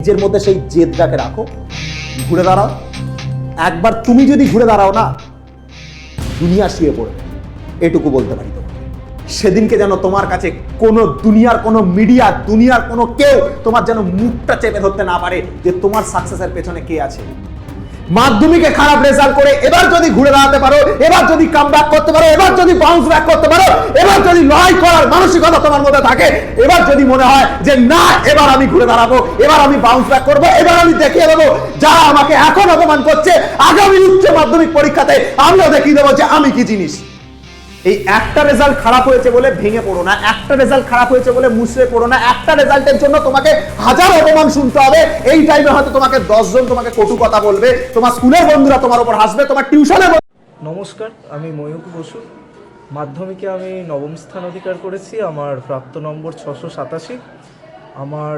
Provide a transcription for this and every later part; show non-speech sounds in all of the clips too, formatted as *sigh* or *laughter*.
নিজের মধ্যে সেই জেদটাকে রাখো। ঘুরে দাঁড়াও। একবার তুমি যদি ঘুরে দাঁড়াও না, দুনিয়া শুয়ে পড়বে। এটুকু বলতে পারি তোমাকে। সেদিনকে যেন তোমার কাছে কোনো দুনিয়ার কোনো মিডিয়া, দুনিয়ার কোনো কেউ তোমার যেন মুখটা চেপে ধরতে না পারে যে তোমার সাকসেসের পেছনে কে আছে। মাধ্যমিকে খারাপ রেজাল্ট করে এবার যদি ঘুরে দাঁড়াতে পারো, এবার যদি কাম করতে পারো, এবার যদি বাউন্স ব্যাক করতে পারো, এবার যদি লড়াই করার মানসিকতা তোমার মধ্যে থাকে, এবার যদি মনে হয় যে না, এবার আমি ঘুরে দাঁড়াবো, এবার আমি বাউন্স ব্যাক করব, এবার আমি দেখিয়ে দেবো, যারা আমাকে এখন অপমান করছে, আগামী উচ্চ মাধ্যমিক পরীক্ষাতে আমিও দেখিয়ে দেবো যে আমি কি জিনিস। এই একটা রেজাল্ট খারাপ হয়েছে বলে ভেঙে পড়ো না, একটা রেজাল্ট খারাপ হয়েছে বলে মুছড়ে পড়ো না, একটা রেজাল্টের জন্য তোমাকে হাজার অপমান শুনতে হবে। এই টাইমে হয়তো তোমাকে দশজন তোমাকে কটু কথা বলবে, তোমার স্কুলের বন্ধুরা তোমার উপর হাসবে, তোমার টিউশনের নমস্কার, আমি ময়ূক বসু। মাধ্যমিকে আমি নবম স্থান অধিকার করেছি, আমার প্রাপ্ত নম্বর ছশো সাতাশি। আমার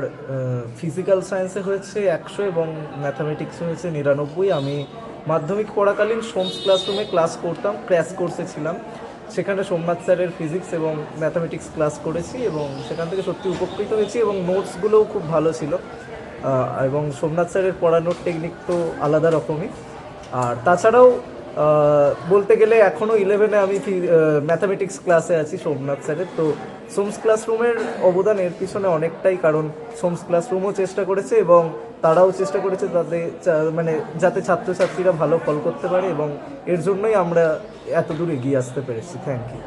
ফিজিক্যাল সায়েন্সে হয়েছে একশো এবং ম্যাথামেটিক্সে হয়েছে নিরানব্বই। আমি মাধ্যমিক পড়াকালীন সোমস ক্লাসরুমে ক্লাস করতাম ক্র্যাশ কোর্সে ছিলাম। সেখানে সোমনাথ স্যারের ফিজিক্স এবং ম্যাথামেটিক্স ক্লাস করেছি এবং সেখান থেকে সত্যি উপকৃত হয়েছি এবং নোটসগুলোও খুব ভালো ছিল। এবং সোমনাথ স্যারের পড়ানোর টেকনিক তো আলাদা রকমই। আর তাছাড়াও বলতে গেলে এখনও ইলেভেনে আমি ম্যাথামেটিক্স ক্লাসে আছি সোমনাথ স্যারের তো সোমস ক্লাসরুমের অবদান এর পিছনে অনেকটাই কারণ সোমস ক্লাসরুমও চেষ্টা করেছে এবং তারাও চেষ্টা করেছে চা- মানে যাতে ছাত্রছাত্রীরা ভালো ফল করতে পারে এবং এর জন্যই আমরা এত দূর এগিয়ে আসতে পেরেছি। Thank you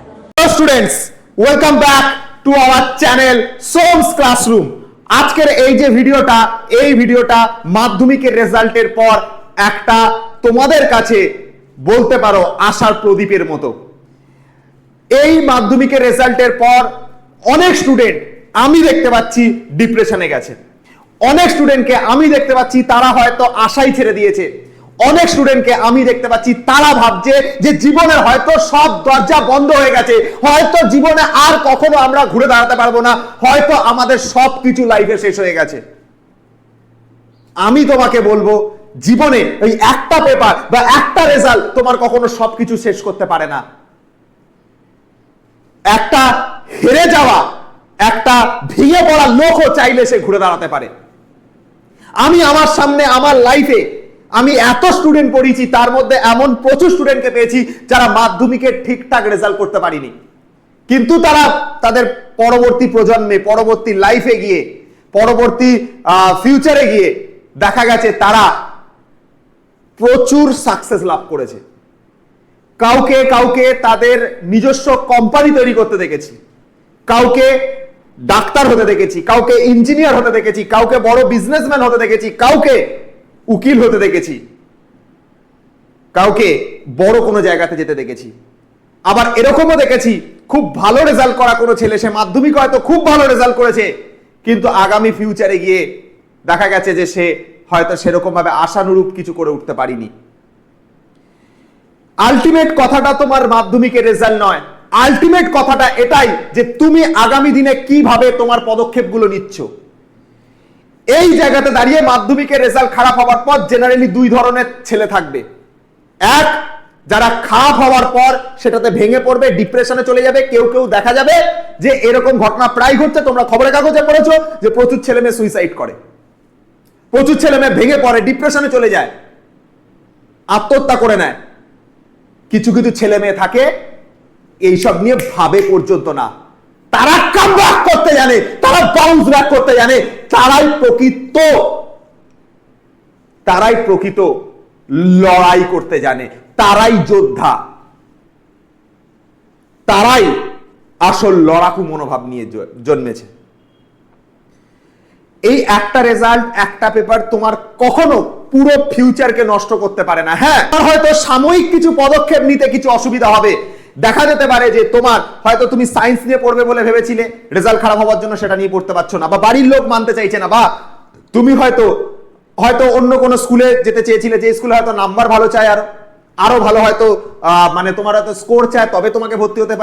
students welcome back to our channel সোমস classroom আজকের এই যে ভিডিওটা, এই ভিডিওটা মাধ্যমিকের রেজাল্টের পর একটা তোমাদের কাছে বলতে পারো আশার প্রদীপের মতো। এই মাধ্যমিকের রেজাল্টের পর অনেক স্টুডেন্ট আমি দেখতে পাচ্ছি ডিপ্রেশনে গেছে। অনেক স্টুডেন্টকে আমি দেখতে পাচ্ছি তারা হয়তো আশাই ছেড়ে দিয়েছে। অনেক স্টুডেন্টকে আমি দেখতে পাচ্ছি তারা ভাবছে যে জীবনের হয়তো সব দরজা বন্ধ হয়ে গেছে। হয়তো জীবনে আর কখনো আমরা ঘুরে দাঁড়াতে পারব না। হয়তো আমাদের সব কিছু লাইফে শেষ হয়ে গেছে। আমি তোমাকে বলব জীবনে ওই একটা পেপার বা একটা রেজাল্ট তোমার কখনো সবকিছু শেষ করতে পারে না। একটা হেরে যাওয়া, একটা ভেঙে পড়া লোকও চাইলে সে ঘুরে দাঁড়াতে পারে। আমি আমার সামনে, আমার লাইফে আমি এত স্টুডেন্ট পড়িয়েছি তার মধ্যে এমন প্রচুর স্টুডেন্টকে পেয়েছি যারা মাধ্যমিকে ঠিকঠাক রেজাল্ট করতে পারিনি। কিন্তু তারা তাদের পরবর্তী প্রজন্মে, পরবর্তী লাইফে গিয়ে, পরবর্তী ফিউচারে গিয়ে দেখা গেছে তারা প্রচুর সাকসেস লাভ করেছে। কাউকে কাউকে তাদের নিজস্ব কোম্পানি তৈরি করতে দেখেছি। কাউকে ডাক্তার হতে দেখেছি, কাউকে ইঞ্জিনিয়ার হতে দেখেছি, কাউকে বড় বিজনেসম্যান হতে দেখেছি, কাউকে উকিল হতে দেখেছি। কাউকে বড় কোনো জায়গাতে যেতে দেখেছি। আবার এরকমও দেখেছি, খুব ভালো রেজাল্ট করা কোনো ছেলে, সে মাধ্যমিক হয়তো খুব ভালো রেজাল্ট করেছে, কিন্তু আগামী ফিউচারে গিয়ে দেখা গেছে যে সে হয়তো সেরকম ভাবে আশানুরূপ কিছু করে উঠতে পারিনি। আলটিমেট কথাটা তোমার মাধ্যমিকের রেজাল্ট নয়। আলটিমেট কথাটা এটাই যে তুমি আগামী দিনে কীভাবে তোমার পদক্ষেপগুলো নিচ্ছ। এই জায়গাতে দাঁড়িয়ে মাধ্যমিকের রেজাল্ট খারাপ হওয়ার পর জেনারেলি দুই ধরনের ছেলে থাকবে। এক, যারা খারাপ হওয়ার পর সেটাতে ভেঙে পড়বে ডিপ্রেশনে চলে যাবে, কেউ কেউ দেখা যাবে যে এরকম ঘটনা প্রায় ঘটছে, তোমরা খবরের কাগজে পড়েছো যে প্রচুর ছেলে মেয়ে সুইসাইড করে। প্রচুর ছেলে মেয়ে ভেঙে পড়ে ডিপ্রেশনে চলে যায়, আত্মহত্যা করে নেয়। কিছু কিছু ছেলে মেয়ে থাকে, এইসব নিয়ে ভাবে পর্যন্ত না। তারা কাম ব্যাক করতে জানে, তারা বাউন্স ব্যাক করতে জানে, তারাই প্রকৃত। তারাই প্রকৃত লড়াই করতে জানে, তারাই যোদ্ধা। তারাই আসল লড়াকু মনোভাব নিয়ে জন্মেছে। এই একটা রেজাল্ট একটা পেপার তোমার কখনো পুরো ফিউচারকে নষ্ট করতে পারে না। হ্যাঁ হয়তো সাময়িক কিছু পদক্ষেপ নিতে কিছু অসুবিধা হবে। দেখা যেতে পারে যে তোমার হয়তো তুমি সায়েন্স নিয়ে পড়বে বলে ভেবেছিলে রেজাল্ট খারাপ হওয়ার জন্য সেটা নিয়ে পড়তে পারছ না, বা বাড়ির লোক মানতে চাইছে না, বা তুমি হয়তো হয়তো অন্য কোনো স্কুলে যেতে চেয়েছিলে, যে স্কুলে হয়তো নাম্বার ভালো চায় আর আরও ভালো হয়তো মানে তোমার হয়তো স্কোর চায়, তবে তোমাকে ভর্তি হতে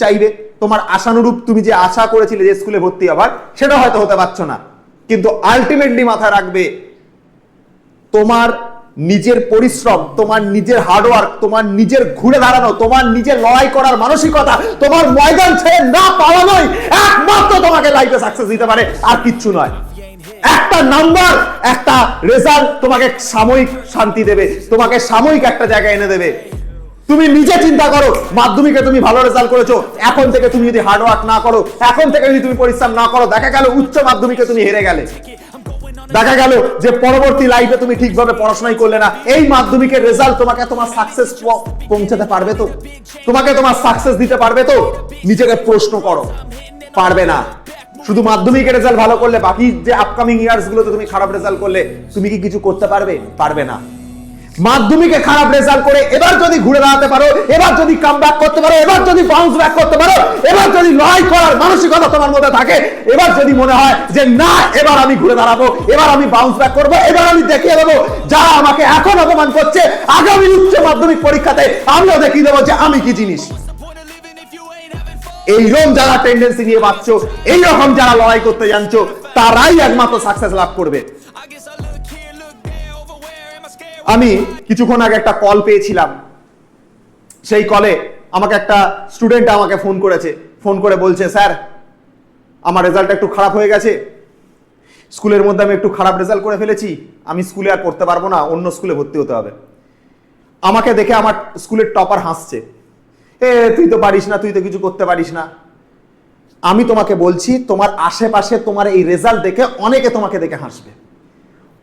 চাইবে। তোমার আশানুরূপ তুমি যে আশা করেছিলে যে স্কুলে ভর্তি হবার, সেটা হয়তো হতে পারছ না। কিন্তু আলটিমেটলি মাথায় রাখবে, তোমার নিজের পরিশ্রম, তোমার নিজের হার্ডওয়ার্ক তোমার নিজের ঘুরে দাঁড়ানো, তোমার নিজের লড়াই করার মানসিকতা, তোমার ময়দান ছেড়ে না পালানোই একমাত্র তোমাকে লাইফে সাকসেস দিতে পারে, আর কিচ্ছু নয়। একটা নাম্বার একটা রেজাল্ট তোমাকে সাময়িক শান্তি দেবে, তোমাকে সাময়িক একটা জায়গায় এনে দেবে। তুমি নিজে চিন্তা করো, মাধ্যমিকে তুমি ভালো রেজাল্ট করেছ, এখন থেকে তুমি যদি হার্ড ওয়ার্ক না করো, এখন থেকে যদি তুমি পরিশ্রম না করো, দেখা গেল উচ্চ মাধ্যমিকে তুমি হেরে গেলে। দেখা গেল যে পরবর্তী লাইফে তুমি ঠিকভাবে পড়াশোনাই করলে না, এই মাধ্যমিকের রেজাল্ট তোমাকে তোমার সাকসেস পৌঁছাতে পারবে তো? তোমাকে তোমার সাকসেস দিতে পারবে তো? নিজেকে প্রশ্ন করো, পারবে না। শুধু মাধ্যমিকের রেজাল্ট ভালো করলে, বাকি যে আপকামিং ইয়ার্স গুলোতে তুমি খারাপ রেজাল্ট করলে, তুমি কি কিছু করতে পারবে? পারবে না। মাধ্যমিকে খারাপ রেজাল্ট করে এবার যদি ঘুরে দাঁড়াতে পারো, এবার যদি কাম করতে পারো, এবার যদি বাউন্স ব্যাক করতে পারো, এবার যদি লড়াই করার মানসিকতা তোমার মধ্যে থাকে, এবার যদি মনে হয় যে না, এবার আমি ঘুরে দাঁড়াবো, এবার আমি বাউন্স ব্যাক করব, এবার আমি দেখিয়ে দেবো, যারা আমাকে এখন অপমান করছে, আগামী উচ্চ মাধ্যমিক পরীক্ষাতে আমিও দেখিয়ে দেবো যে আমি কি জিনিস। এইরকম যারা টেন্ডেন্সি নিয়ে বাঁচছ এইরকম যারা লড়াই করতে জানছো, তারাই একমাত্র সাকসেস লাভ করবে। আমি কিছুক্ষণ আগে একটা কল পেয়েছিলাম। সেই কলে আমাকে একটা স্টুডেন্ট আমাকে ফোন করেছে। ফোন করে বলছে, স্যার, আমার রেজাল্ট একটু খারাপ হয়ে গেছে। স্কুলের মধ্যে আমি একটু খারাপ রেজাল্ট করে ফেলেছি। আমি স্কুলে আর পড়তে পারব না, অন্য স্কুলে ভর্তি হতে হবে। আমাকে দেখে আমার স্কুলের টপার হাসছে। এ, তুই তো পারিস না, তুই তো কিছু করতে পারিস না। আমি তোমাকে বলছি, তোমার আশেপাশে তোমার এই রেজাল্ট দেখে অনেকে তোমাকে দেখে হাসবে।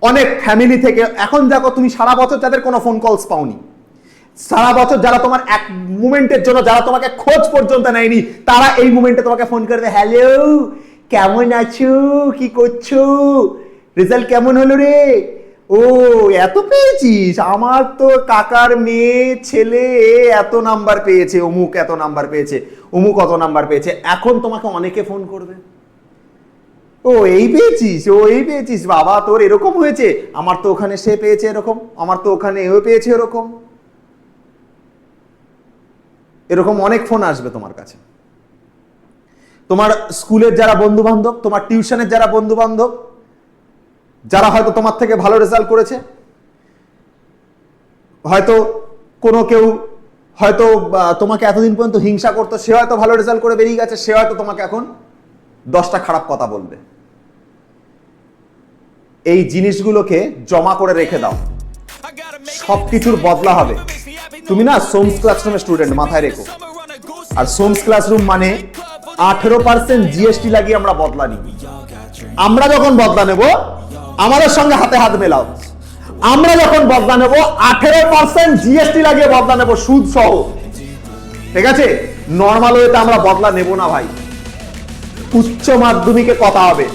অনেক ফ্যামিলি থেকে, এখন দেখো তুমি সারা বছর যাদের কোনো ফোন কলস পাওনি, সারা বছর যারা তোমার এক মুমেন্টের জন্য যারা তোমাকে খোঁজ পর্যন্ত নেয়নি, তারা এই মুমেন্টে তোমাকে ফোন করে দেয় হ্যালো কেমন আছো? কি করছ? রেজাল্ট কেমন হলো রে? ও, এত পেয়েছিস? আমার তো কাকার মেয়ে, ছেলে এত নাম্বার পেয়েছে, অমুক এত নাম্বার পেয়েছে, অমুক অত নাম্বার পেয়েছে। এখন তোমাকে অনেকে ফোন করবে। ও, এই পেয়েছিস, ও, এই পেয়েছিস। বাবা, তোর এরকম হয়েছে? আমার তো ওখানে সে পেয়েছে এরকম, আমার তো ওখানে এও পেয়েছে এরকম। এরকম অনেক ফোন আসবে তোমার কাছে। তোমার স্কুলের যারা বন্ধু বান্ধব তোমার টিউশনের যারা বন্ধু বান্ধব যারা হয়তো তোমার থেকে ভালো রেজাল্ট করেছে, হয়তো কোনো কেউ, হয়তো তোমাকে এতদিন পর্যন্ত হিংসা করতো, সে হয়তো ভালো রেজাল্ট করে বেরিয়ে গেছে, সে হয়তো তোমাকে এখন দশটা খারাপ কথা বলবে। এই জিনিসগুলোকে জমা করে রেখে দাও। সব কিছুর বদলা হবে। তুমি না সোমস ক্লাসরুমের স্টুডেন্ট, মাথায় রেখো। আর সোমস ক্লাসরুম মানে আঠেরো পার্সেন্ট জিএসটি লাগিয়ে আমরা বদলা নিই। আমরা যখন বদলা নেব, আমাদের সঙ্গে হাতে হাত মেলাও। আমরা যখন বদলা নেব, আঠেরো পার্সেন্ট জিএসটি লাগিয়ে বদলা নেব সুদ সহ। ঠিক আছে? নর্মাল ওয়েতে আমরা বদলা নেব না ভাই। উচ্চ মাধ্যমিকে কথা হবে।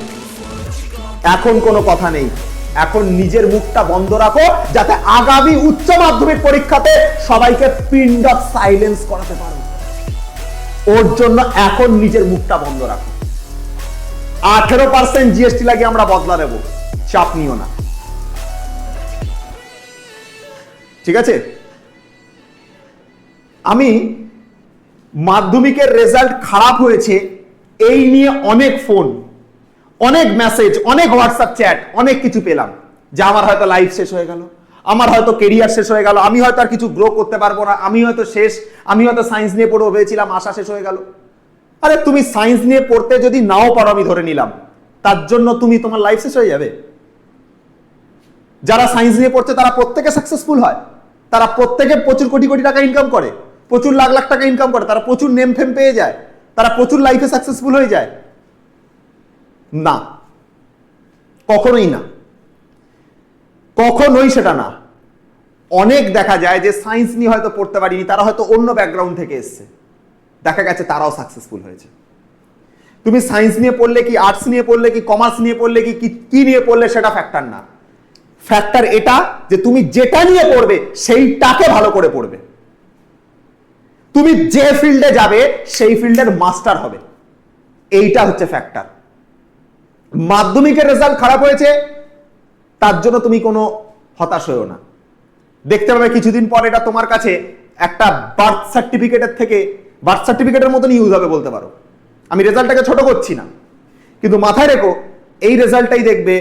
এখন কোনো কথা নেই। এখন নিজের মুখটা বন্ধ রাখো, যাতে আগামী উচ্চ মাধ্যমিক পরীক্ষাতে সবাইকে পিন্ড অফ সাইলেন্স করাতে পারো। ওর জন্য এখন নিজের মুখটা বন্ধ রাখো। আঠেরো পার্সেন্ট জিএসটি লাগে আমরা বদলা নেব। চাপ নিও না। ঠিক আছে? আমি মাধ্যমিকের রেজাল্ট খারাপ হয়েছে, এই নিয়ে অনেক ফোন অনেক মেসেজ অনেক হোয়াটসঅ্যাপ চ্যাট অনেক কিছু পেলাম। যে আমার হয়তো লাইফ শেষ হয়ে গেল, আমার হয়তো কেরিয়ার শেষ হয়ে গেল, আমি হয়তো আর কিছু গ্রো করতে পারব না, আমি হয়তো শেষ, আমি হয়তো সায়েন্স নিয়ে পড়ব, ভেবেছিলাম আশা শেষ হয়ে গেল। আরে তুমি সায়েন্স নিয়ে পড়তে যদি নাও পারো, আমি ধরে নিলাম। তার জন্য তুমি তোমার লাইফ শেষ হয়ে যাবে। যারা সায়েন্স নিয়ে পড়ছে, তারা প্রত্যেকে সাকসেসফুল হয়। তারা প্রত্যেকে প্রচুর কোটি কোটি টাকা ইনকাম করে, প্রচুর লাখ লাখ টাকা ইনকাম করে, তারা প্রচুর নেম ফেম পেয়ে যায়, তারা প্রচুর লাইফে সাকসেসফুল হয়ে যায়। না। কখনোই না। কখনোই সেটা না। অনেক দেখা যায় যে সায়েন্স নিয়ে হয়তো পড়তে পারিনি, তারা হয়তো অন্য ব্যাকগ্রাউন্ড থেকে এসছে। দেখা গেছে তারাও সাকসেসফুল হয়েছে। তুমি সায়েন্স নিয়ে পড়লে কি আর্টস নিয়ে পড়লে কি কমার্স নিয়ে পড়লে কি, কি- নিয়ে পড়লে সেটা ফ্যাক্টর না। ফ্যাক্টর এটা যে তুমি যেটা নিয়ে পড়বে, সেইটাকে ভালো করে পড়বে। তুমি যে ফিল্ডে যাবে, সেই ফিল্ডের মাস্টার হবে। এইটা হচ্ছে ফ্যাক্টর মাধ্যমিকের রেজাল্ট খারাপ হয়েছে, তার জন্য তুমি কোনো হতাশ হয়েও না। দেখতে পাবে কিছুদিন পর এটা তোমার কাছে একটা বার্থ সার্টিফিকেটের থেকে বার্থ সার্টিফিকেটের মতন ইউজ হবে বলতে পারো। আমি রেজাল্টটাকে ছোট করছি না। কিন্তু মাথায় রেখো, এই রেজাল্টটাই দেখবে,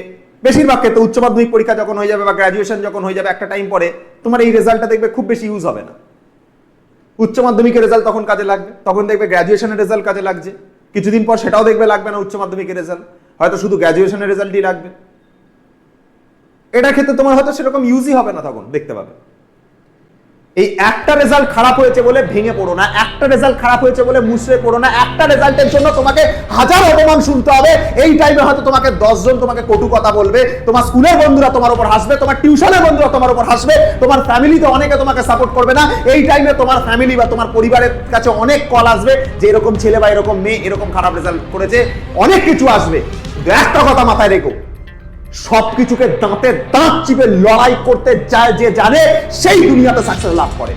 বেশিরভাগ ক্ষেত্রে উচ্চ মাধ্যমিক পরীক্ষা যখন হয়ে যাবে বা গ্র্যাজুয়েশন যখন হয়ে যাবে একটা টাইম পরে, তোমার এই রেজাল্টটা দেখবে খুব বেশি ইউজ হবে না। উচ্চ মাধ্যমিকের রেজাল্ট তখন কাজে লাগবে, তখন দেখবে গ্র্যাজুয়েশনের রেজাল্ট কাজে লাগছে। কিছুদিন পর সেটাও দেখবে লাগবে না উচ্চ মাধ্যমিকের রেজাল্ট হয়তো শুধু গ্র্যাজুয়েশনের রেজাল্টই লাগবে। এটার ক্ষেত্রে তোমার হয়তো সেরকম ইউজই হবে না তখন, দেখতে পাবে। এই একটা রেজাল্ট খারাপ হয়েছে বলে ভেঙে পড়ো না, একটা রেজাল্ট খারাপ হয়েছে বলে মুছড়ে পড়ো না, একটা রেজাল্টের জন্য তোমাকে হাজার অপমান শুনতে হবে। এই টাইমে হয়তো তোমাকে দশজন তোমাকে কটু কথা বলবে, তোমার স্কুলের বন্ধুরা তোমার উপর হাসবে, তোমার টিউশনের বন্ধুরা তোমার উপর হাসবে, তোমার ফ্যামিলিতে অনেকে তোমাকে সাপোর্ট করবে না। এই টাইমে তোমার ফ্যামিলি বা তোমার পরিবারের কাছে অনেক কল আসবে যে এরকম ছেলে বা এরকম মেয়ে এরকম খারাপ রেজাল্ট করেছে, অনেক কিছু আসবে। কিন্তু কথা মাথায় রেখো। সবকিছুকে দাঁতে দাঁত চিপে লড়াই করতে যায় যে জানে, সেই দুনিয়াতে সাকসেস লাভ করে।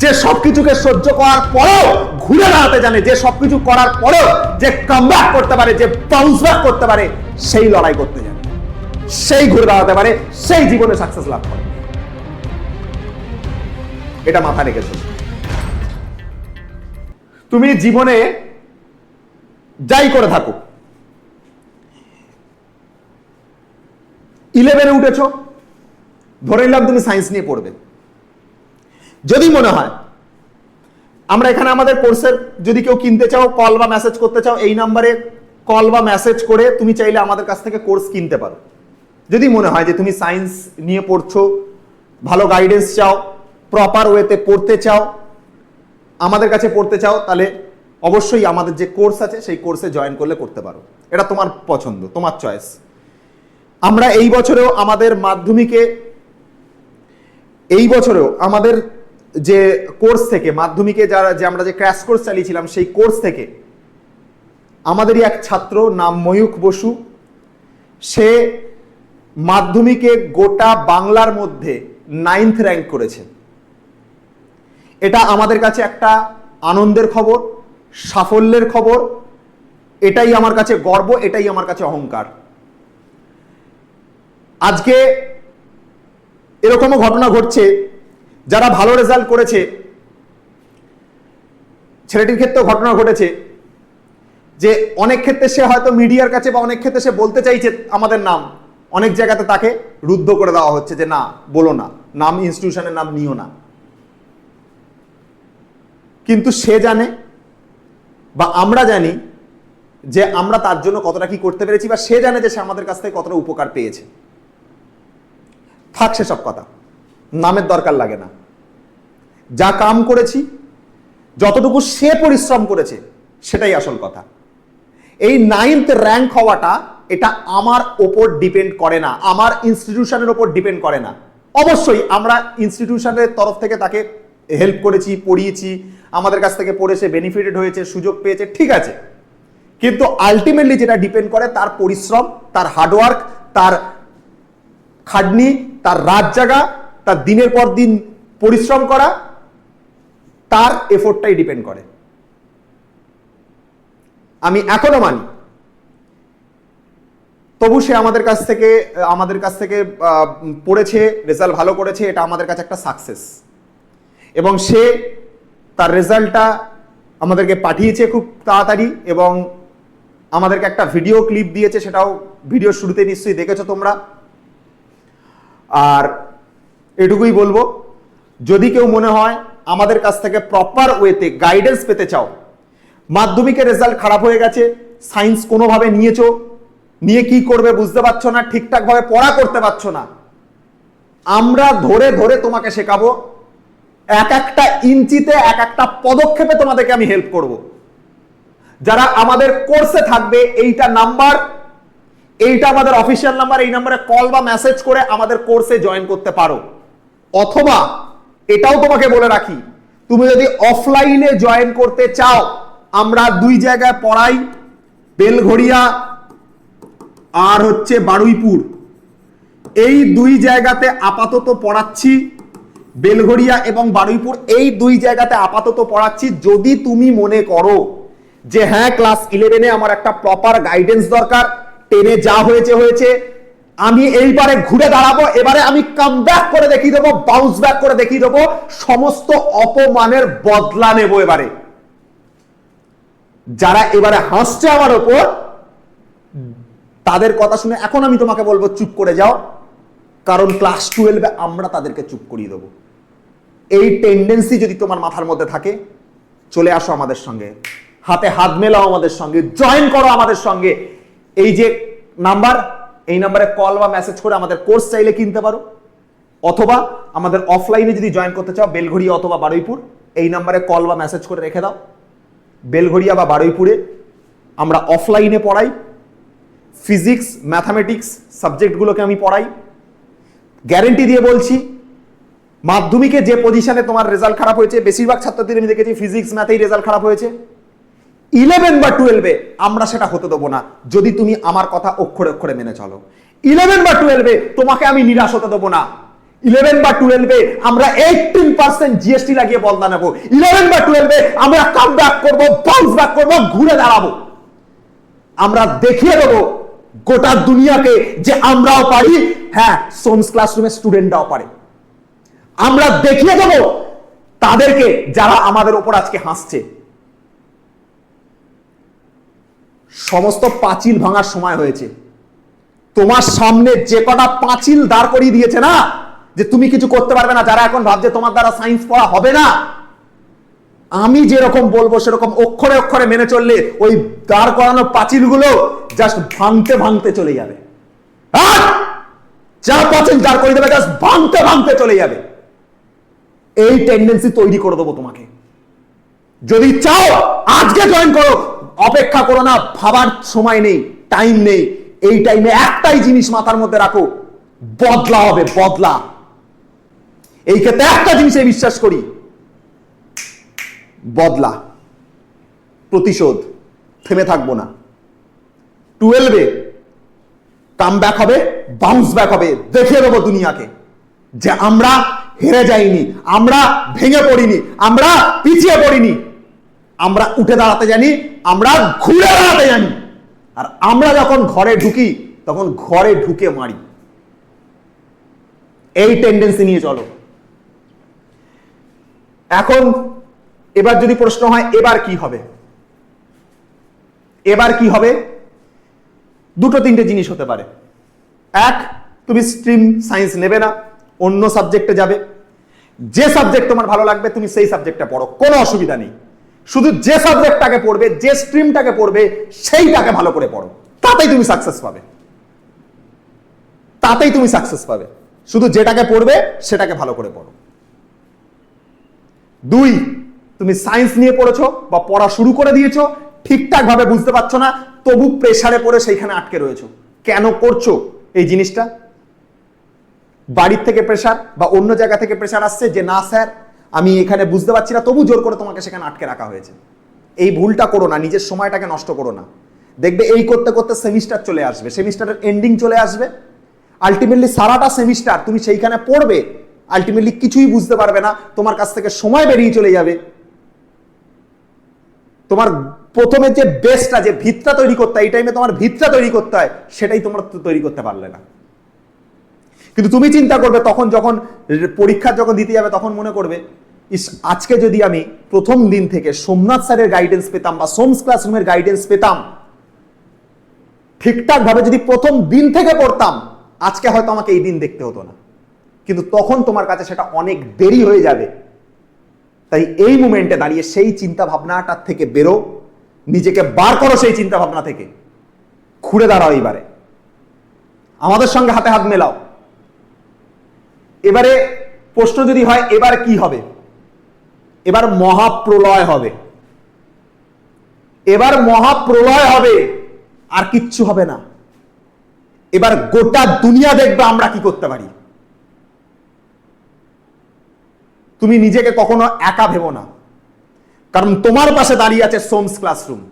যে সবকিছুকে সহ্য করার পরেও ঘুরে দাঁড়াতে জানে, যে সবকিছু করার পরেও যে কাম করতে পারে, যে বাউন্স ব্যাক করতে পারে, সেই লড়াই করতে জানে। সেই ঘুরে দাঁড়াতে পারে, সেই জীবনে সাকসেস লাভ করে। এটা মাথা রেখে চলো। তুমি জীবনে যাই করে থাকো ইলেভেনে উঠেছ, ধরে নিলাম তুমি সায়েন্স নিয়ে পড়বে। যদি মনে হয়, আমরা এখানে আমাদের কোর্সের যদি কেউ কিনতে চাও, কল বা মেসেজ করতে চাও, এই নাম্বারে কল বা মেসেজ করে তুমি চাইলে আমাদের কাছ থেকে কোর্স কিনতে পারো। যদি মনে হয় যে তুমি সায়েন্স নিয়ে পড়ছো, ভালো গাইডেন্স চাও প্রপার ওয়েতে পড়তে চাও, আমাদের কাছে পড়তে চাও, তাহলে অবশ্যই আমাদের যে কোর্স আছে, সেই কোর্সে জয়েন করলে করতে পারো। এটা তোমার পছন্দ, তোমার চয়েস আমরা এই বছরেও আমাদের মাধ্যমিকে, এই বছরেও আমাদের যে কোর্স থেকে, মাধ্যমিকে যারা যে আমরা যে ক্র্যাশ কোর্স চালিয়েছিলাম, সেই কোর্স থেকে আমাদেরই এক ছাত্র নাম ময়ূখ বসু, সে মাধ্যমিকে গোটা বাংলার মধ্যে নাইন্থ র্যাঙ্ক করেছে। এটা আমাদের কাছে একটা আনন্দের খবর, সাফল্যের খবর, এটাই আমার কাছে গর্ব, এটাই আমার কাছে অহংকার। আজকে এরকমও ঘটনা ঘটছে, যারা ভালো রেজাল্ট করেছে, ছেলেটির ক্ষেত্রেও ঘটনা ঘটেছে, যে অনেক ক্ষেত্রে সে হয়তো মিডিয়ার কাছে বা অনেক ক্ষেত্রে সে বলতে চাইছে আমাদের নাম, অনেক জায়গাতে তাকে রুদ্ধ করে দেওয়া হচ্ছে যে না, বলো না, নাম ইনস্টিটিউশনের নাম নিও না। কিন্তু সে জানে বা আমরা জানি যে আমরা তার জন্য কতটা কি করতে পেরেছি বা সে জানে যে সে আমাদের কাছ থেকে কতটা উপকার পেয়েছে। থাক সেসব কথা। নামের দরকার লাগে না। যা কাম করেছি, যতটুকু সে পরিশ্রম করেছে, সেটাই আসল কথা। এই নাইনথ র্যাঙ্ক হওয়াটা, এটা আমার ওপর ডিপেন্ড করে না, আমার ইনস্টিটিউশনের ওপর ডিপেন্ড করে না। অবশ্যই আমরা ইনস্টিটিউশনের তরফ থেকে তাকে হেল্প করেছি, পড়িয়েছি, আমাদের কাছ থেকে পড়ে সে বেনিফিটেড হয়েছে, সুযোগ পেয়েছে, ঠিক আছে। কিন্তু আলটিমেটলি যেটা ডিপেন্ড করে, তার পরিশ্রম, তার হার্ডওয়ার্ক তার খাটনি, তার রাত জাগা, তার দিনের পর দিন পরিশ্রম করা, তার এফোর্টটাই ডিপেন্ড করে। আমি এখনও মানি, তবু সে আমাদের কাছ থেকে, আমাদের কাছ থেকে পড়েছে, রেজাল্ট ভালো করেছে, এটা আমাদের কাছে একটা সাকসেস। এবং সে তার রেজাল্টটা আমাদেরকে পাঠিয়েছে খুব তাড়াতাড়ি এবং আমাদেরকে একটা ভিডিও ক্লিপ দিয়েছে, সেটাও ভিডিও শুরুতে নিশ্চয়ই দেখেছ তোমরা। আর এটুকুই বলব, যদি কেউ মনে হয় আমাদের কাছ থেকে প্রপার ওয়েতে গাইডেন্স পেতে চাও, মাধ্যমিকের রেজাল্ট খারাপ হয়ে গেছে সায়েন্স কোনোভাবে নিয়েছো, নিয়ে কি করবে বুঝতে পারছ না, ঠিকঠাকভাবে পড়া করতে পারছ না, আমরা ধরে ধরে তোমাকে শেখাবো, এক একটা ইঞ্চিতে, এক একটা পদক্ষেপে তোমাদেরকে আমি হেল্প করব। যারা আমাদের কোর্সে থাকবে, এইটা নাম্বার এইটা আমাদের অফিসিয়াল নাম্বার এই নাম্বারে কল বা মেসেজ করে আমাদের কোর্সে জয়েন করতে পারো। অথবা এটাও তোমাকে বলে রাখি, তুমি যদি অফলাইনে জয়েন করতে চাও, আমরা দুই জায়গায় পড়াই, বেলঘড়িয়া আর হচ্ছে বারুইপুর। এই দুই জায়গাতে আপাতত পড়াচ্ছি, বেলঘড়িয়া এবং বারুইপুর, এই দুই জায়গাতে আপাতত পড়াচ্ছি। যদি তুমি মনে করো যে হ্যাঁ ক্লাস ইলেভেনে আমার একটা প্রপার গাইডেন্স দরকার টেনে যা হয়েছে হয়েছে। আমি এইবারে ঘুরে দাঁড়াবো, এবারে আমি কাম ব্যাক করে দেখিয়ে দেবো বাউন্স ব্যাক করে দেখিয়ে দেবো, সমস্ত অপমানের বদলা নেব এবারে। যারা এবারে হাসছে আমার ওপর, তাদের কথা শুনে এখন আমি তোমাকে বলব, চুপ করে যাও। কারণ ক্লাস টুয়েলভে আমরা তাদেরকে চুপ করিয়ে দেবো। এই টেন্ডেন্সি যদি তোমার মাথার মধ্যে থাকে, চলে আসো আমাদের সঙ্গে। হাতে হাত মেলাও আমাদের সঙ্গে জয়েন করো আমাদের সঙ্গে। এই যে নাম্বার, এই নাম্বারে কল বা মেসেজ করে আমাদের কোর্স চাইলে কিনতে পারো। অথবা আমাদের অফলাইনে যদি জয়েন করতে চাও, বেলঘড়িয়া অথবা বারুইপুর, এই নাম্বারে কল বা মেসেজ করে রেখে দাও। বেলঘড়িয়া বা বারুইপুরে আমরা অফলাইনে পড়াই। ফিজিক্স ম্যাথামেটিক্স সাবজেক্টগুলোকে আমি পড়াই। গ্যারেন্টি দিয়ে বলছি, মাধ্যমিকে যে পজিশনে তোমার রেজাল্ট খারাপ হয়েছে, বেশিরভাগ ছাত্রদের আমি দেখেছি ফিজিক্স ম্যাথেই রেজাল্ট খারাপ হয়েছে। ইলেভেন বা টুয়েলভে আমরা সেটা হতে দেবো না, যদি তুমি আমার কথা অক্ষরে অক্ষরে মেনে চলো। ইলেভেন বা টুয়েলভে তোমাকে আমি নিরাশ হতে দেবো না। ইলেভেন বা টুয়েলভে আমরা এইটিন পার্সেন্ট জিএসটি লাগিয়ে বলদা নেব। ইলেভেন বা টুয়েলভে আমরা কাম ব্যাক করব বাউন্স ব্যাক করব, ঘুরে দাঁড়াবো। আমরা দেখিয়ে দেবো গোটা দুনিয়াকে যে আমরাও পারি। হ্যাঁ সোমস ক্লাসরুমের স্টুডেন্টরাও পারে। আমরা দেখিয়ে দেবো তাদেরকে যারা আমাদের ওপর আজকে হাসছে। সমস্ত পাঁচিল ভাঙার সময় হয়েছে। তোমার সামনে যে কটা পাঁচিল দাঁড় করিয়ে দিয়েছে না, যে তুমি কিছু করতে পারবে না, যারা এখন ভাবছে তোমার দ্বারা সায়েন্স পড়া হবে না, আমি যেরকম বলব সেরকম অক্ষরে অক্ষরে মেনে চললে ওই দাঁড় করানো পাঁচিলগুলো জাস্ট ভাঙতে ভাঙতে চলে যাবে! যা পাঁচিল দাঁড় করে দেবে জাস্ট ভাঙতে ভাঙতে চলে যাবে। এই টেন্ডেন্সি তৈরি করে দেবো তোমাকে। যদি চাও আজকে জয়েন করো অপেক্ষা করো না, ভাবার সময় নেই টাইম নেই। এই টাইমে একটাই জিনিস মাথার মধ্যে রাখো, বদলা হবে, বদলা। এই ক্ষেত্রে একটা জিনিসে বিশ্বাস করি, বদলা। প্রতিশোধ, থেমে থাকব না। টুয়েলভে কাম ব্যাক হবে বাউন্স ব্যাক হবে, দেখে দেবো দুনিয়াকে যে আমরা হেরে যাইনি, আমরা ভেঙে পড়িনি, আমরা পিছিয়ে পড়িনি। আমরা উঠে দাঁড়াতে জানি, আমরা ঘুরে দাঁড়াতে জানি। আর আমরা যখন ঘরে ঢুকি, তখন ঘরে ঢুকে মারি। এই টেন্ডেন্সি নিয়ে চলো। এখন, এবার যদি প্রশ্ন হয়, এবার কি হবে? এবার কি হবে? দুটো তিনটে জিনিস হতে পারে। এক, তুমি স্ট্রিম সায়েন্স নেবে না, অন্য সাবজেক্টে যাবে। যে সাবজেক্ট তোমার ভালো লাগবে, তুমি সেই সাবজেক্টটা পড়ো। কোনো অসুবিধা নেই। শুধু যে সাবজেক্টটাকে পড়বে, যে স্ট্রিমটাকে পড়বে, সেইটাকে ভালো করে পড়ো। তাতেই তুমি সাকসেস পাবে। তাতেই তুমি সাকসেস পাবে। শুধু যেটাকে পড়বে, সেটাকে ভালো করে পড়ো। দুই, তুমি সায়েন্স নিয়ে পড়েছো বা পড়া শুরু করে দিয়েছ ঠিকঠাক ভাবে বুঝতে পারছ না, তবু প্রেসারে পড়ে সেইখানে আটকে রয়েছো। কেন করছ এই জিনিসটা? বাড়ির থেকে প্রেসার বা অন্য জায়গা থেকে প্রেসার আসছে যে, না স্যার আমি এখানে বুঝতে পারছি না, তবু জোর করে তোমাকে সেখানে আটকে রাখা হয়েছে। এই ভুলটা করো না, নিজের সময়টাকে নষ্ট করো না। দেখবে এই করতে করতে সেমিস্টার চলে আসবে সেমিস্টারের এন্ডিং চলে আসবে। আলটিমেটলি সারাটা সেমিস্টার তুমি সেইখানে পড়বে আলটিমেটলি কিছুই বুঝতে পারবে না, তোমার কাছ থেকে সময় বেরিয়ে চলে যাবে। তোমার প্রথমে যে বেসটা যে ভিতটা তৈরি করতে হয়, এই টাইমে তোমার ভিতটা তৈরি করতে হয়, সেটাই তোমরা তৈরি করতে পারলে না। কিন্তু তুমি চিন্তা করবে, তখন যখন পরীক্ষা যখন দিতে যাবে, তখন মনে করবে ইস, আজকে যদি আমি প্রথম দিন থেকে সোমনাথ স্যারের গাইডেন্স পেতাম বা সোমস ক্লাসরুমের গাইডেন্স পেতাম ঠিকঠাক ভাবে যদি প্রথম দিন থেকে পড়তাম, আজকে হয়তো আমাকে এই দিন দেখতে হতো না। কিন্তু তখন তোমার কাছে সেটা অনেক দেরি হয়ে যাবে। তাই এই মুমেন্টে দাঁড়িয়ে সেই চিন্তা ভাবনাটার থেকে বেরো, নিজেকে বার করো সেই চিন্তা ভাবনা থেকে। ঘুরে দাঁড়াও এইবারে। আমাদের সঙ্গে হাতে হাত মেলাও। এবারে প্রশ্ন যদি হয়, এবার কি হবে? এবার মহাপ্রলয় হবে। এবার মহাপ্রলয় হবে, আর কিচ্ছু হবে না। এবার গোটা দুনিয়া দেখবে আমরা কি করতে পারি। তুমি নিজেকে কখনো একা ভেবো না। কারণ তোমার পাশে দাঁড়িয়ে আছে সোমস ক্লাসরুম।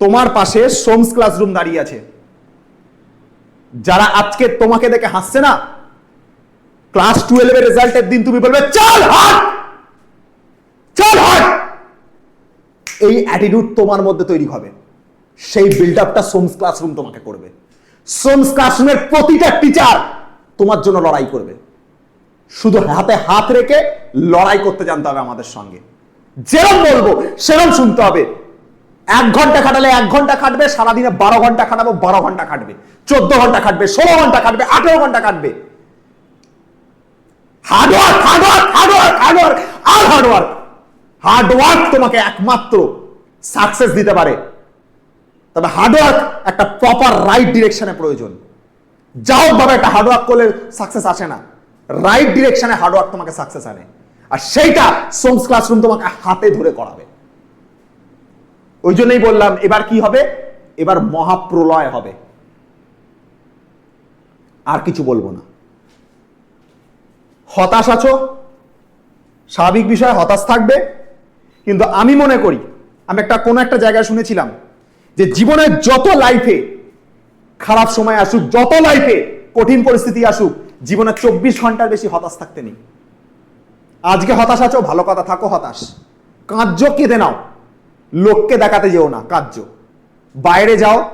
তোমার পাশে সোমস ক্লাসরুম দাঁড়িয়ে আছে। যারা আজকে তোমাকে দেখে হাসছে না ক্লাস টুয়েলভের রেজাল্টের দিন তুমি বলবে, চল হাট! চল হাট! এই অ্যাটিটিউড তোমার মধ্যে তৈরি হবে। সেই বিল্ড আপটা সোমস ক্লাসরুম তোমাকে করবে। সোমস ক্লাসরুমের প্রতিটা টিচার তোমার জন্য লড়াই করবে। শুধু হাতে হাত রেখে লড়াই করতে জানতে হবে আমাদের সঙ্গে। যেরকম বলব সেরকম শুনতে হবে। এক ঘণ্টা খাটালে এক ঘণ্টা খাটবে, সারাদিনে বারো ঘণ্টা খাটাবো, বারো ঘণ্টা খাটবে। চোদ্দ ঘণ্টা খাটবে, ষোলো ঘণ্টা খাটবে, আঠেরো ঘণ্টা খাটবে। Hard work hard work hard work hard work আর হার্ডওয়ার্ক হার্ডওয়ার্ক তোমাকে একমাত্র সাকসেস দিতে পারে। তবে হার্ডওয়ার্ক একটা প্রপার রাইট ডিরেকশনে প্রয়োজন। যাও ভাবে একটা হার্ডওয়ার্ক করলে সাকসেস আসে না। রাইট ডিরেকশনে হার্ডওয়ার্ক তোমাকে সাকসেস আনে। আর সেইটা সোমস ক্লাসরুম তোমাকে হাতে ধরে করাবে। ওই জন্যই বললাম, এবার কি হবে? এবার মহাপ্রলয় হবে। আর কিছু বলব না। হতাশ আছো? স্বাভাবিক বিষয় হতাশ থাকবে। কিন্তু আমি মনে করি, আমি একটা কোনো একটা জায়গায় শুনেছিলাম যে জীবনের যত লাইফে খারাপ সময় আসুক, যত লাইফে কঠিন পরিস্থিতি আসুক, জীবনে চব্বিশ ঘণ্টার বেশি হতাশ থাকতে নেই। আজকে হতাশ আছো, ভালো কথা, থাকো হতাশ। কাঁদ্য কেঁদে নাও। লোককে দেখাতে যেও না কাঁদ্য বাইরে যাও,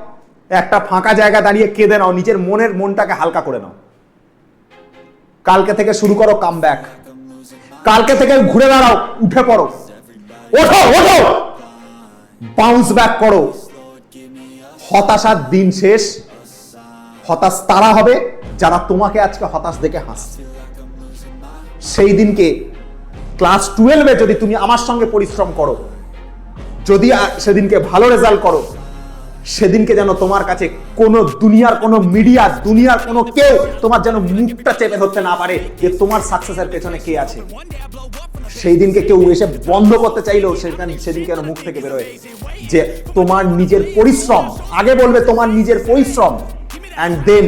একটা ফাঁকা জায়গা দাঁড়িয়ে কেঁদে নাও, নিজের মনের মনটাকে হালকা করে নাও। কালকে থেকে শুরু করো কাম ব্যাক কালকে থেকে ঘুরে দাঁড়াও, উঠে পড়ো। ওঠো ওঠো! বাউন্স ব্যাক করো। হতাশার দিন শেষ। হতাশ তারা হবে, যারা তোমাকে আজকে হতাশ দেখে হাসছে। সেই দিনকে ক্লাস টুয়েলভে যদি তুমি আমার সঙ্গে পরিশ্রম করো, যদি সেদিনকে ভালো রেজাল্ট করো সেদিনকে যেন তোমার কাছে কোনো দুনিয়ার কোনো মিডিয়া, দুনিয়ার কোনো কেউ তোমার যেন মুখটা চেপে ধরতে না পারে যে তোমার সাকসেসের পেছনে কে আছে। সেই দিনকে কেউ এসে বন্ধ করতে চাইলেও সেখানে সেদিনকে যেন মুখ থেকে বেরোয়? যে তোমার নিজের পরিশ্রম, আগে বলবে তোমার নিজের পরিশ্রম অ্যান্ড দেন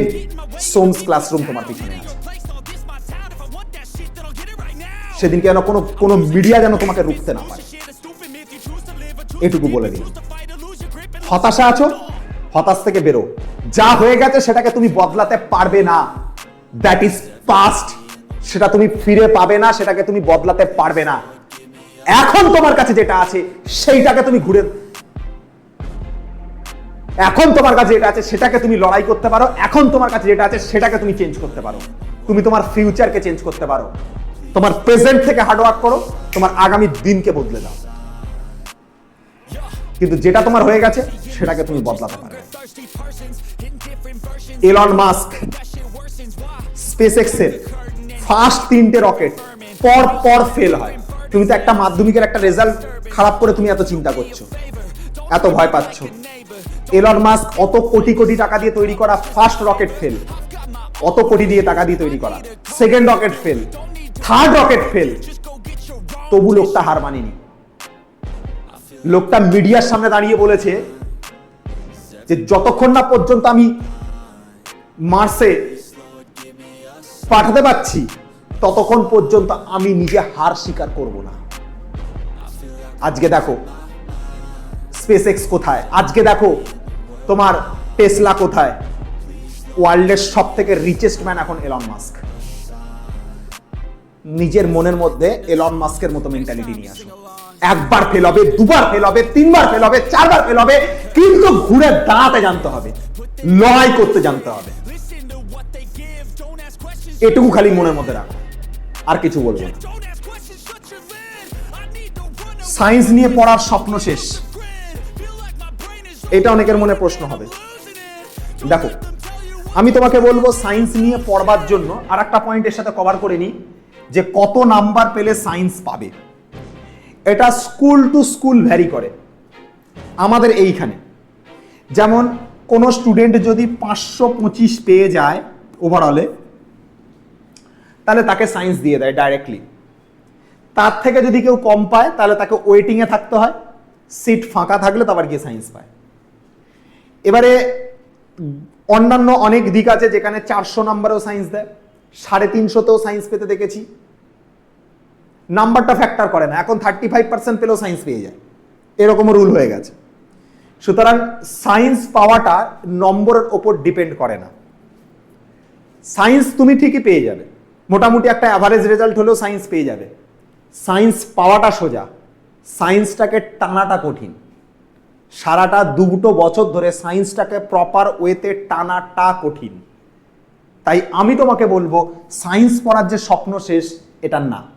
সোমস ক্লাসরুম তোমার পিছনে আছে। সেদিনকে যেন কোনো কোনো মিডিয়া যেন তোমাকে রুখতে না পারে। এটুকু বলে দিই। হতাশা আছো? হতাশ থেকে বেরো। যা হয়ে গেছে সেটাকে তুমি বদলাতে পারবে না। দ্যাট ইজ পাস্ট সেটা তুমি ফিরে পাবে না, সেটাকে তুমি বদলাতে পারবে না। এখন তোমার কাছে যেটা আছে, সেইটাকে তুমি ঘুরে এখন তোমার কাছে যেটা আছে, সেটাকে তুমি লড়াই করতে পারো। এখন তোমার কাছে যেটা আছে, সেটাকে তুমি চেঞ্জ করতে পারো। তুমি তোমার ফিউচারকে চেঞ্জ করতে পারো। তোমার প্রেজেন্ট থেকে হার্ডওয়ার্ক করো। তোমার আগামী দিনকে বদলে দাও। কিন্তু যেটা তোমার হয়ে গেছে, সেটাকে তুমি বদলাতে পারবে এলন মাস্ক স্পেস এক্সের ফার্স্ট তিনটে রকেট পর পর ফেল হয়। তুমি তো একটা মাধ্যমিকের একটা রেজাল্ট খারাপ করে তুমি এত চিন্তা করছ, এত ভয় পাচ্ছ। এলন মাস্ক অত কোটি কোটি টাকা দিয়ে তৈরি করা ফার্স্ট রকেট ফেল অত কোটি দিয়ে টাকা দিয়ে তৈরি করা। Second rocket fail third rocket fail তবু লোকটা হার মানেনি। লোকটা মিডিয়ার সামনে দাঁড়িয়ে বলেছে যে যতক্ষণ না পর্যন্ত আমি মার্সে পাঠাতে পারছি, ততক্ষণ পর্যন্ত আমি নিজে হার স্বীকার করব না। আজকে দেখো স্পেস এক্স কোথায়? আজকে দেখো, তোমার টেসলা কোথায়? ওয়ার্ল্ডের সব থেকে রিচেস্ট ম্যান এখন এলন মাস্ক নিজের মনের মধ্যে এলন মাস্কের মতো মেন্টালিটি নিয়ে আসো। একবার ফেল হবে, দুবার ফেল হবে, তিনবার ফেল হবে, চারবার ফেল হবে, কিন্তু ঘুরে দাঁড়াতে জানতে হবে, লড়াই করতে জানতে হবে। এটুকু খালি মনের মধ্যে রাখো, আর কিছু বলব সায়েন্স নিয়ে পড়ার স্বপ্ন শেষ। এটা অনেকের মনে প্রশ্ন হবে। দেখো, আমি তোমাকে বলব সায়েন্স নিয়ে পড়বার জন্য আর একটা পয়েন্টের সাথে কভার করে নিই, যে কত নাম্বার পেলে সায়েন্স পাবে। এটা স্কুল টু স্কুল ভ্যারি করে। আমাদের এইখানে। যেমন কোনো স্টুডেন্ট যদি পাঁচশো পঁচিশ পেয়ে যায় ওভারঅলে তাহলে তাকে সায়েন্স দিয়ে দেয় ডাইরেক্টলি তার থেকে যদি কেউ কম পায়, তাহলে তাকে ওয়েটিংয়ে থাকতে হয়। সিট ফাঁকা থাকলে তো আবার গিয়ে সায়েন্স পায়। এবারে অন্যান্য অনেক দিক আছে যেখানে চারশো নাম্বারেও সায়েন্স দেয়, সাড়ে তিনশোতেও সায়েন্স পেতে দেখেছি। নাম্বারটা ফ্যাক্টর করে না। এখন থার্টি ফাইভ পার্সেন্ট পেলেও সায়েন্স পেয়ে যায়। এরকমও রুল হয়ে গেছে। সুতরাং সায়েন্স পাওয়াটা নম্বরের ওপর ডিপেন্ড করে না। সায়েন্স তুমি ঠিকই পেয়ে যাবে। মোটামুটি একটা অ্যাভারেজ রেজাল্ট হলেও সায়েন্স পেয়ে যাবে। সায়েন্স পাওয়াটা সোজা। সায়েন্সটাকে টানাটা কঠিন। সারাটা দুটো বছর ধরে সায়েন্সটাকে প্রপার ওয়েতে টানাটা কঠিন। তাই আমি তোমাকে বলব সায়েন্স পড়ার যে স্বপ্ন শেষ, এটা না।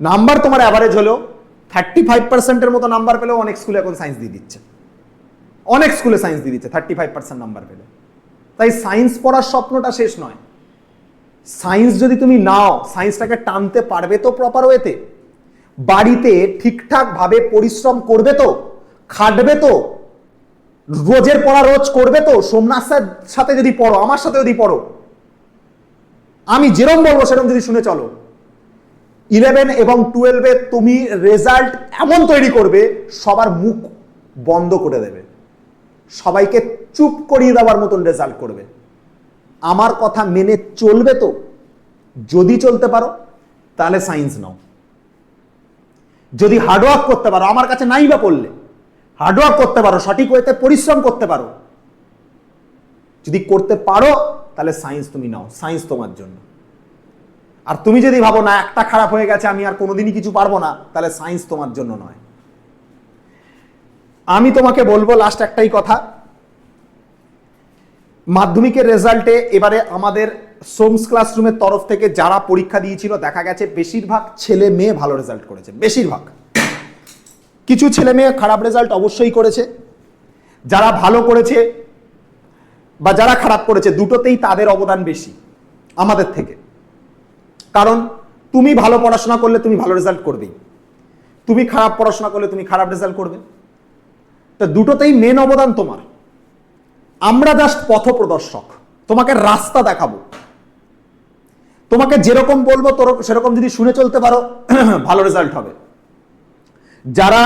নাম্বার তোমার অ্যাভারেজ হলেও থার্টি ফাইভ পার্সেন্টের মতো নাম্বার পেলেও অনেক স্কুলে এখন সায়েন্স দিয়ে দিচ্ছে। অনেক স্কুলে সায়েন্স দিয়ে দিচ্ছে থার্টি ফাইভ পার্সেন্ট নাম্বার পেলে। তাই সায়েন্স পড়ার স্বপ্নটা শেষ নয়। সায়েন্স যদি তুমি নাও সায়েন্সটাকে টানতে পারবে তো প্রপার ওয়েতে বাড়িতে ঠিকঠাক ভাবে পরিশ্রম করবে তো, খাটবে তো, রোজের পড়া রোজ করবে তো, সোমনাথ স্যার সাথে যদি পড়ো, আমার সাথে যদি পড়ো। আমি যেরম বলব সেরকম যদি শুনে চলো। ইলেভেন এবং টুয়েলভে তুমি রেজাল্ট এমন তৈরি করবে, সবার মুখ বন্ধ করে দেবে। সবাইকে চুপ করিয়ে দেওয়ার মতন রেজাল্ট করবে। আমার কথা মেনে চলবে তো? যদি চলতে পারো, তাহলে সায়েন্স নাও। যদি হার্ডওয়ার্ক করতে পারো, আমার কাছে নাই বা পড়লে, হার্ডওয়ার্ক করতে পারো, সঠিক ওয়েতে পরিশ্রম করতে পারো। যদি করতে পারো, তাহলে সায়েন্স তুমি নাও, সায়েন্স তোমার জন্য। আর তুমি যদি ভাবো, না, একটা খারাপ হয়ে গেছে, আমি আর কোনোদিনই কিছু পারব না, তাহলে সায়েন্স তোমার জন্য নয়। আমি তোমাকে বলব লাস্ট একটাই কথা। মাধ্যমিকের রেজাল্টে এবারে আমাদের সোমস ক্লাসরুমের তরফ থেকে যারা পরীক্ষা দিয়েছিল, দেখা গেছে বেশিরভাগ ছেলে মেয়ে ভালো রেজাল্ট করেছে, বেশিরভাগ। কিছু ছেলে মেয়ে খারাপ রেজাল্ট অবশ্যই করেছে। যারা ভালো করেছে বা যারা খারাপ করেছে, দুটোতেই তাদের অবদান বেশি, আমাদের থেকে। কারণ তুমি ভালো পড়াশোনা করলে তুমি ভালো রেজাল্ট করবেই। তুমি খারাপ পড়াশোনা করলে তুমি খারাপ রেজাল্ট করবে। তা দুটোতেই মেন অবদান তোমার। আমরা জাস্ট পথ প্রদর্শক তোমাকে রাস্তা দেখাবো। তোমাকে যেরকম বলব তোর সেরকম যদি শুনে চলতে পারো, *clears throat* ভালো রেজাল্ট হবে। যারা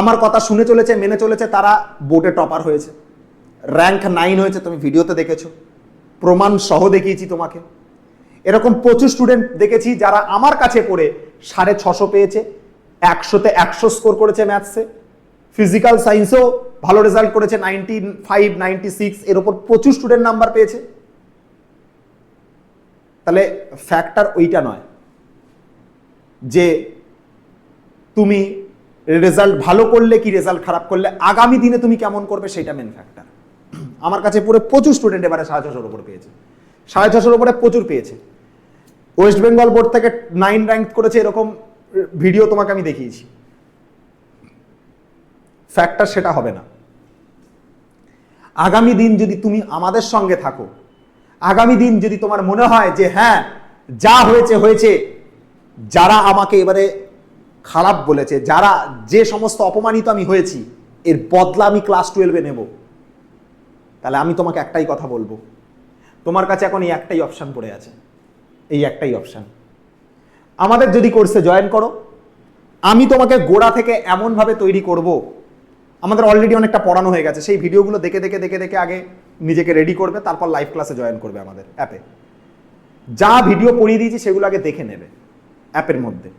আমার কথা শুনে চলেছে, মেনে চলেছে, তারা বোর্ডে টপার হয়েছে। র্যাঙ্ক নাইন হয়েছে, তুমি ভিডিওতে দেখেছ। প্রমাণ সহ দেখিয়েছি তোমাকে। এরকম প্রচুর স্টুডেন্ট দেখেছি যারা আমার কাছে পড়ে সাড়ে ছশো পেয়েছে, একশোতে একশো স্কোর করেছে ম্যাথসে ফিজিক্যাল সায়েন্সেও ভালো রেজাল্ট করেছে নাইনটি ফাইভ নাইনটি সিক্স এর ওপর প্রচুর স্টুডেন্ট নাম্বার পেয়েছে। তাহলে ফ্যাক্টর ওইটা নয় যে তুমি রেজাল্ট ভালো করলে কি রেজাল্ট খারাপ করলে, আগামী দিনে তুমি কেমন করবে সেটা মেন ফ্যাক্টর আমার কাছে পুরো প্রচুর স্টুডেন্ট এবারে সাড়ে ছশোর উপরে পেয়েছে। সাড়ে ছশোর উপরে প্রচুর পেয়েছে। ওয়েস্ট বেঙ্গল বোর্ড থেকে নাইন র্যাঙ্ক করেছে এরকম ভিডিও তোমাকে আমি দেখিয়েছি। ফ্যাক্টর সেটা হবে না। আগামী দিন যদি তুমি আমাদের সঙ্গে থাকো, আগামী দিন যদি তোমার মনে হয় যে হ্যাঁ যা হয়েছে হয়েছে, যারা আমাকে এবারে খারাপ বলেছে, যারা যে সমস্ত অপমানিত আমি হয়েছি, এর বদলা আমি ক্লাস টুয়েলভে নেব। তাহলে আমি তোমাকে একটাই কথা বলব। তোমার কাছে এখন এই একটাই অপশান পড়ে আছে। এই একটাই অপশান আমাদের যদি কোর্সে জয়েন করো, আমি তোমাকে গোড়া থেকে এমনভাবে তৈরি করব, আমাদের অলরেডি অনেকটা পড়ানো হয়ে গেছে, সেই ভিডিওগুলো দেখে দেখে দেখে দেখে আগে নিজেকে রেডি করবে, তারপর লাইভ ক্লাসে জয়েন করবে আমাদের অ্যাপে যা ভিডিও পড়িয়ে দিয়েছি সেগুলো আগে দেখে নেবে অ্যাপের মধ্যে।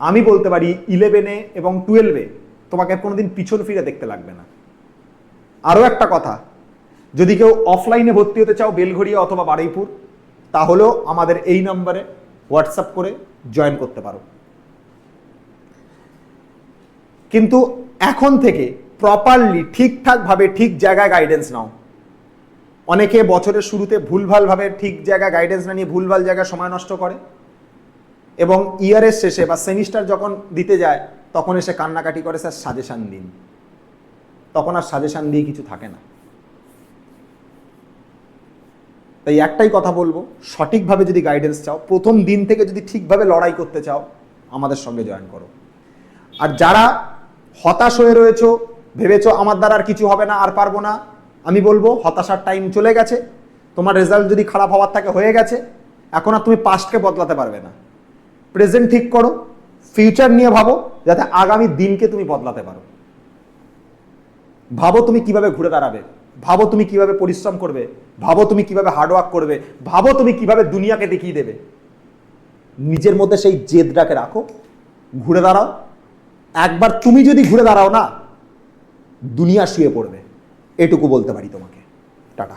আমি বলতে পারি ইলেভেনে এবং টুয়েলভে তোমাকে কোনোদিন পিছন ফিরে দেখতে লাগবে না। আরও একটা কথা, যদি কেউ অফলাইনে ভর্তি হতে চাও, বেলঘড়িয়া অথবা বারুইপুর তাহলেও আমাদের এই নম্বরে হোয়াটসঅ্যাপ করে জয়েন করতে পারো। কিন্তু এখন থেকে প্রপারলি ঠিকঠাকভাবে, ঠিক জায়গায় গাইডেন্স নাও। অনেকে বছরের শুরুতে ভুলভালভাবে ঠিক জায়গায় গাইডেন্স না নিয়ে ভুলভাল জায়গায় সময় নষ্ট করে এবং ইয়ারের শেষে বা সেমিস্টার যখন দিতে যায়, তখন এসে কান্নাকাটি করে স্যার সাজেশান দিন। তখন আর সাজেশান দিয়ে কিছু থাকে না। তাই একটাই কথা বলব, সঠিকভাবে যদি গাইডেন্স চাও, প্রথম দিন থেকে যদি ঠিকভাবে লড়াই করতে চাও, আমাদের সঙ্গে জয়েন করো। আর যারা হতাশ হয়ে রয়েছো, ভেবেছো আমার দ্বারা আর কিছু হবে না, আর পারব না, আমি বলব হতাশার টাইম চলে গেছে, তোমার রেজাল্ট যদি খারাপ হওয়ার থাকে হয়ে গেছে, এখন আর তুমি পাস্টকে বদলাতে পারবে না। প্রেজেন্ট ঠিক করো ফিউচার নিয়ে ভাবো, যাতে আগামী দিনকে তুমি বদলাতে পারো। ভাবো তুমি কীভাবে ঘুরে দাঁড়াবে। ভাবো তুমি কীভাবে পরিশ্রম করবে, ভাবো তুমি কীভাবে হার্ডওয়ার্ক করবে, ভাবো তুমি কীভাবে দুনিয়াকে দেখিয়ে দেবে। নিজের মধ্যে সেই জেদটাকে রাখো, ঘুরে দাঁড়াও। একবার তুমি যদি ঘুরে দাঁড়াও না, দুনিয়া শুয়ে পড়বে। এটুকু বলতে পারি তোমাকে। টাটা।